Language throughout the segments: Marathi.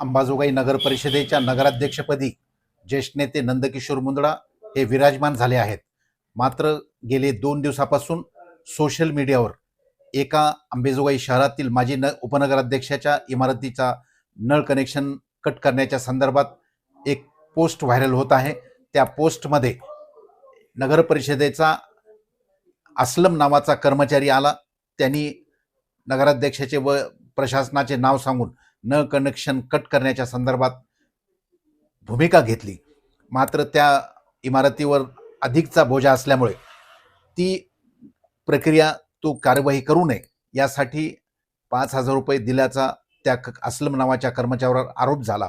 अंबाजोगाई नगर परिषदेच्या नगराध्यक्षपदी ज्येष्ठ नेते नंदकिशोर मुंदडा हे विराजमान झाले आहेत. मात्र गेले दोन दिवसापासून सोशल मीडियावर एका अंबेजोगाई शहरातील माजी न उपनगराध्यक्षाच्या इमारतीचा नळ कनेक्शन कट करण्याच्या संदर्भात एक पोस्ट व्हायरल होत आहे. त्या पोस्टमध्ये नगर परिषदेचा असलम नावाचा कर्मचारी आला. त्यांनी नगराध्यक्षाचे व प्रशासनाचे नाव सांगून न कनेक्शन कट करण्याच्या संदर्भात भूमिका घेतली. मात्र त्या इमारतीवर अधिकचा बोजा असल्यामुळे ती प्रक्रिया तो कार्यवाही करू नये यासाठी पाच हजार रुपये दिल्याचा त्या क- असलम नावाच्या कर्मचाऱ्यावर आरोप झाला.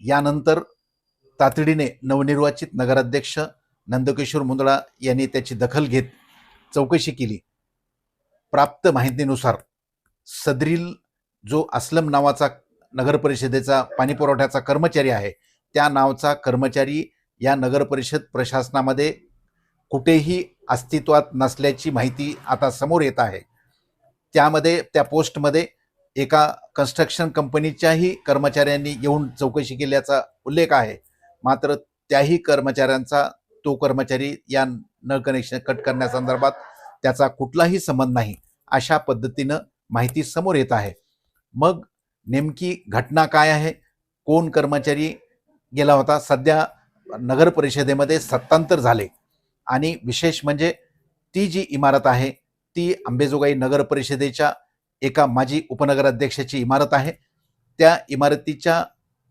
यानंतर तातडीने नवनिर्वाचित नगराध्यक्ष नंदकिशोर मुंदळा यांनी त्याची दखल घेत चौकशी केली. प्राप्त माहितीनुसार सदरील जो असलम नावाचा नगर परिषदेचा पाणी पुरवठ्याचा कर्मचारी आहे त्या नावचा कर्मचारी या नगरपरिषद प्रशासनामध्ये कुठेही अस्तित्वात नसल्याची माहिती आता समोर येत आहे. त्यामध्ये त्या पोस्टमध्ये एका कन्स्ट्रक्शन कंपनीच्याही कर्मचाऱ्यांनी येऊन चौकशी केल्याचा उल्लेख आहे. मात्र त्याही कर्मचाऱ्यांचा तो कर्मचारी या नळ कनेक्शन कट करण्यासंदर्भात त्याचा कुठलाही संबंध नाही अशा पद्धतीनं माहिती समोर येत आहे. मग नेमकी घटना काय आहे? कोण कर्मचारी गेला होता? सध्या नगर परिषदेमध्ये सत्तांतर झाले. आणि विशेष म्हणजे ती जी इमारत आहे ती अंबेजोगाई नगर परिषदेच्या एका माजी उपनगराध्यक्षाची इमारत आहे. त्या इमारतीच्या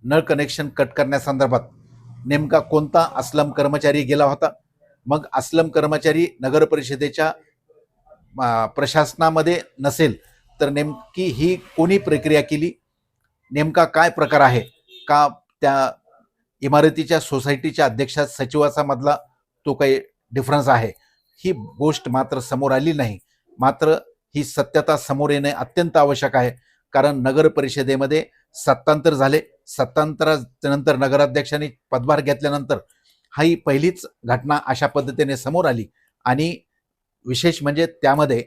नळ कनेक्शन कट करण्यासंदर्भात नेमका कोणता असलम कर्मचारी गेला होता? मग असलम कर्मचारी नगर परिषदेच्या प्रशासनामध्ये नसेल तर नेमकी ही कोणी प्रक्रिया केली? नेमका काय प्रकार आहे? का त्या इमारतीच्या सोसायटीच्या अध्यक्षा सचिवाचा मधला तो काही डिफरन्स आहे? ही गोष्ट मात्र समोर आली नाही. मात्र ही सत्यता समोर येणे अत्यंत आवश्यक आहे. कारण नगर परिषदेमध्ये सत्तांतर झाले. सत्तांतरानंतर नगराध्यक्षांनी पदभार घेतल्यानंतर हा ही पहिलीच घटना अशा पद्धतीने समोर आली. आणि विशेष म्हणजे त्यामध्ये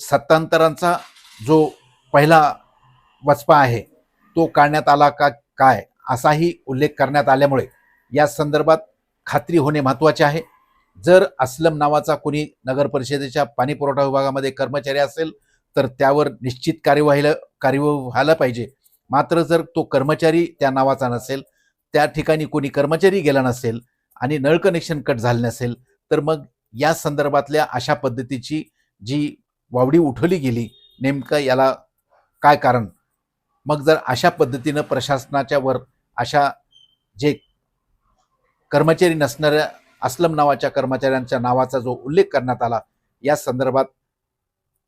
सत्तांतरांचा जो पहिला वचपा आहे तो काढण्यात आला का काय असाही उल्लेख करण्यात आल्यामुळे या संदर्भात खात्री होणे महत्त्वाचे आहे. जर असलम नावाचा कोणी नगर परिषदेच्या पाणी पुरवठा विभागामध्ये कर्मचारी असेल तर त्यावर निश्चित कार्यवाहीला कार्यवाही व्हायला पाहिजे. मात्र जर तो कर्मचारी त्या नावाचा नसेल त्या ठिकाणी कोणी कर्मचारी गेला नसेल आणि नळ कनेक्शन कट झालं नसेल तर मग या संदर्भातल्या अशा पद्धतीची जी वावडी उठवली गेली नेमकं याला काय कारण? मग जर अशा पद्धतीनं प्रशासनाच्या वर अशा जे कर्मचारी नसणाऱ्या असलम नावाच्या कर्मचाऱ्यांच्या नावाचा जो उल्लेख करण्यात आला या संदर्भात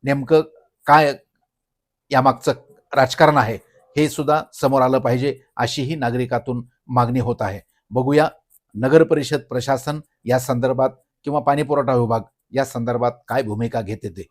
नेमकं काय यामागचं राजकारण आहे हे सुद्धा समोर आलं पाहिजे अशीही नागरिकातून मागणी होत आहे. बघूया नगर परिषद प्रशासन या संदर्भात किंवा पाणीपुरवठा विभाग या संदर्भात काय भूमिका घेते ते.